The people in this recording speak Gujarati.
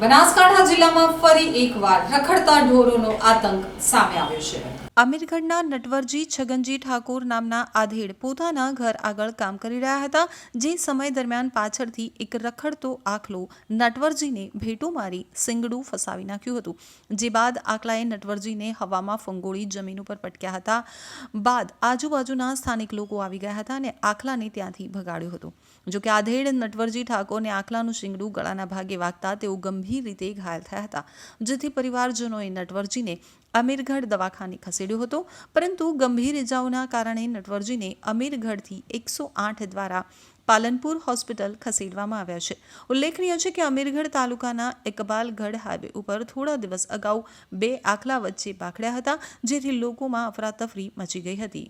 જિલ્લામાં ફરી એકવાર રખડતા ઢોરોનો આતંક સામે આવ્યો છે. અમીરગઢના નટવરજી છગનજી ઠાકોર નામના આધેડ પોતાના ઘર આગળ કામ કરી રહ્યા હતા. જે સમય દરમિયાન પાછળથી એક રખડતો આખલો નટવરજીને ભેટો મારી સિંગડું ફસાવી નાખ્યું હતું. જે બાદ આકલાએ નટવરજીને હવામાં ફંગોળી જમીન ઉપર પટક્યા હતા. બાદ આજુબાજુના સ્થાનિક લોકો આવી ગયા હતા અને આખલાને ત્યાંથી ભગાડ્યો હતો. જોકે આધેડ નટવરજી ઠાકોરને આખલાનું શિંગડું ગળાના ભાગે વાગતા તેઓ ગંભીર રીતે ઘાયલ થયા હતા. જેથી પરિવારજનોએ નટવરજીને અમીરગઢ દવાખાને ખસેડ્યો હતો. પરંતુ ગંભીર ઇજાઓના કારણે નટવરજીને અમીરગઢથી એકસો આઠ દ્વારા પાલનપુર હોસ્પિટલ ખસેડવામાં આવ્યા છે. ઉલ્લેખનીય છે કે અમીરગઢ તાલુકાના ઇકબાલગઢ હાઈવે ઉપર થોડા દિવસ અગાઉ બે આખલા વચ્ચે પાખડ્યા હતા, જેથી લોકોમાં અફરાતફરી મચી ગઈ હતી.